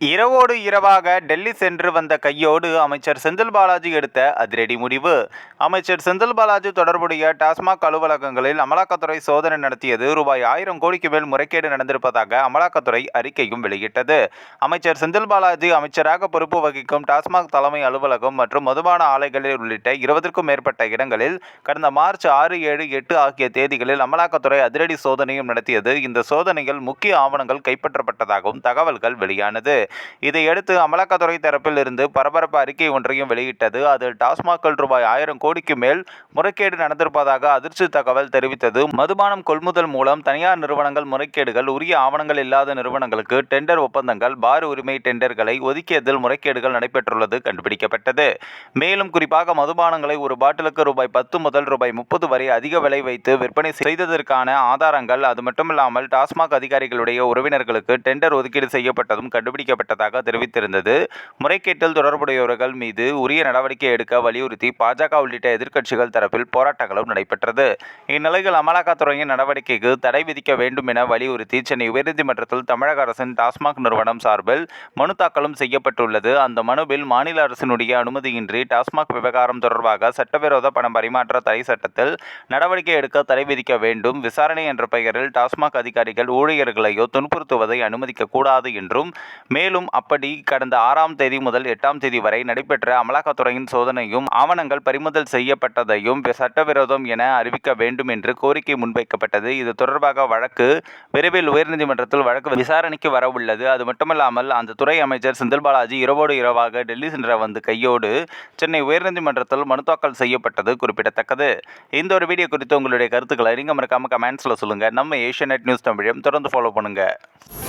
இரவோடு இரவாக டெல்லி சென்று வந்த கையோடு அமைச்சர் செந்தில் பாலாஜி எடுத்த அதிரடி முடிவு. அமைச்சர் செந்தில் பாலாஜி தொடர்புடைய டாஸ்மாக் அலுவலகங்களில் அமலாக்கத்துறை சோதனை நடத்தியது. ரூபாய் ஆயிரம் கோடிக்கு மேல் முறைகேடு நடந்திருப்பதாக அமலாக்கத்துறை அறிக்கையும் வெளியிட்டது. அமைச்சர் செந்தில் பாலாஜி அமைச்சராக பொறுப்பு வகிக்கும் டாஸ்மாக் தலைமை அலுவலகம் மற்றும் மதுபான ஆலைகளில் உள்ளிட்ட இருபதற்கும் மேற்பட்ட இடங்களில் கடந்த மார்ச் ஆறு ஏழு எட்டு ஆகிய தேதிகளில் அமலாக்கத்துறை அதிரடி சோதனையும் நடத்தியது. இந்த சோதனையில் முக்கிய ஆவணங்கள் கைப்பற்றப்பட்டதாகவும் தகவல்கள் வெளியானது. இதையடுத்து அமலாக்கத்துறை தரப்பில் இருந்து பரபரப்பு அறிக்கை ஒன்றையும் வெளியிட்டது. அதில் டாஸ்மாகில் ரூபாய் ஆயிரம் கோடிக்கு மேல் முறைகேடு நடந்திருப்பதாக அதிர்ச்சி தகவல் தெரிவித்தது. மதுபானம் கொள்முதல் மூலம் தனியார் நிறுவனங்கள் முறைகேடுகள் உரிய ஆவணங்கள் இல்லாத நிறுவனங்களுக்கு டெண்டர் ஒப்பந்தங்கள் பார் உரிமை டெண்டர்களை ஒதுக்கியதில் முறைகேடுகள் நடைபெற்றுள்ளது கண்டுபிடிக்கப்பட்டது. மேலும் குறிப்பாக மதுபானங்களை ஒரு பாட்டிலுக்கு ரூபாய் பத்து முதல் ரூபாய் முப்பது வரை அதிக விலை வைத்து விற்பனை செய்ததற்கான ஆதாரங்கள் அது மட்டுமில்லாமல் டாஸ்மாக் அதிகாரிகளுடைய உறவினர்களுக்கு டெண்டர் ஒதுக்கீடு செய்யப்பட்டதும் கண்டுபிடிக்கப்பட்டதாக தெரிவித்திருந்தது. முறைகேட்டில் தொடர்புடையவர்கள் மீது உரிய நடவடிக்கை எடுக்க வலியுறுத்தி பாஜக உள்ளிட்ட எதிர்க்கட்சிகள் தரப்பில் போராட்டங்களும் நடைபெற்றது. இந்நிலையில் அமலாக்கத்துறையின் நடவடிக்கைக்கு தடை விதிக்க வேண்டும் என வலியுறுத்தி சென்னை உயர்நீதிமன்றத்தில் தமிழக அரசின் டாஸ்மாக் நிறுவனம் சார்பில் மனு தாக்கலும் செய்யப்பட்டுள்ளது. அந்த மனுவில் மாநில அரசினுடைய அனுமதியின்றி டாஸ்மாக் விவகாரம் தொடர்பாக சட்டவிரோத பணம் பரிமாற்ற தடை சட்டத்தில் நடவடிக்கை எடுக்க தடை விதிக்க வேண்டும். விசாரணை என்ற பெயரில் டாஸ்மாக் அதிகாரிகள் ஊழியர்களையோ துன்புறுத்துவதை அனுமதிக்கக்கூடாது என்றும் மேலும் மேலும் அப்படி கடந்த ஆறாம் தேதி முதல் எட்டாம் தேதி வரை நடைபெற்ற அமலாக்கத்துறையின் சோதனையும் ஆவணங்கள் பறிமுதல் செய்யப்பட்டதையும் சட்டவிரோதம் என அறிவிக்க வேண்டும் என்று கோரிக்கை முன்வைக்கப்பட்டது. இது தொடர்பாக வழக்கு விரைவில் உயர்நீதிமன்றத்தில் வழக்கு விசாரணைக்கு வரவுள்ளது அது மட்டுமல்லாமல் அந்த துறை அமைச்சர் செந்தில் பாலாஜி இரவோடு இரவாக டெல்லி சென்ற வந்து கையோடு சென்னை உயர்நீதிமன்றத்தில் மனு தாக்கல் செய்யப்பட்டது குறிப்பிடத்தக்கது. இந்த ஒரு வீடியோ குறித்து உங்களுடைய கருத்துக்களை நீங்கள் மறக்காம கமெண்ட்ஸில் சொல்லுங்கள் நம்ம ஏஷியா நியூஸ் தமிழையும் தொடர்ந்து ஃபாலோ பண்ணுங்கள்